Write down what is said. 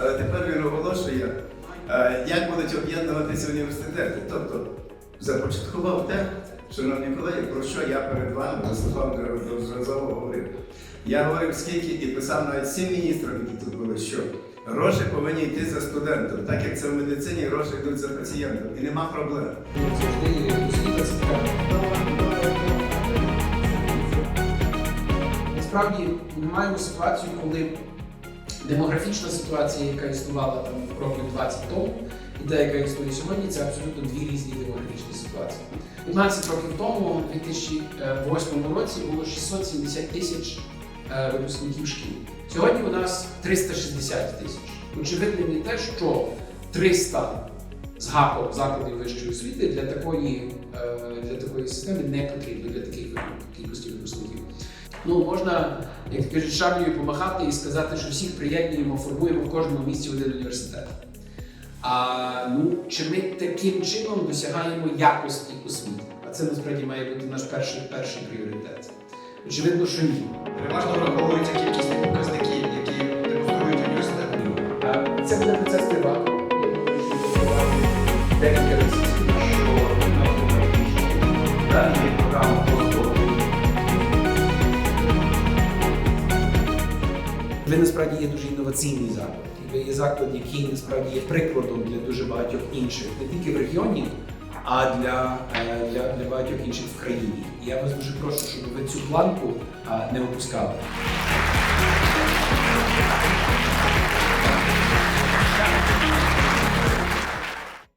Але тепер він оголошує, е, як будуть об'єднуватися університети. Тобто започаткував те, шановні колеги, про що я перед вами виступав неодноразово говорив. Я говорив скільки і писав навіть всім міністрам, які тут були, що гроші повинні йти за студентом, так як це в медицині гроші йдуть за пацієнтом. І нема проблем. Насправді ми маємо ситуацію, коли демографічна ситуація, яка існувала там років 20 тому, і та, яка існує сьогодні, це абсолютно дві різні демографічні ситуації. 15 років тому, у 2008 році, було 670 тисяч е, випускників шкіл. Сьогодні у нас 360 тисяч. Очевидним є те, що 300 з гаком закладів вищої освіти для такої, е, для такої системи не потрібно, для таких кількості випускників. Ну, можна, як кажуть, шаблею помахати і сказати, що всіх приєднуємо, формуємо в кожному місці один університет. А ну, чи ми таким чином досягаємо якості освіти? А це насправді має бути наш перший, перший пріоритет. Очевидно, що ні. Переважно враховується кількість тих показників, які демонструють університети. А Це буде процес тривати. Декілька разів. Далі є програма Ви насправді є дуже інноваційний заклад. І ви є заклад, який насправді є прикладом для дуже багатьох інших, не тільки в регіоні, а для, е, для, для багатьох інших в країні. І я вас дуже прошу, щоб ви цю планку не опускали.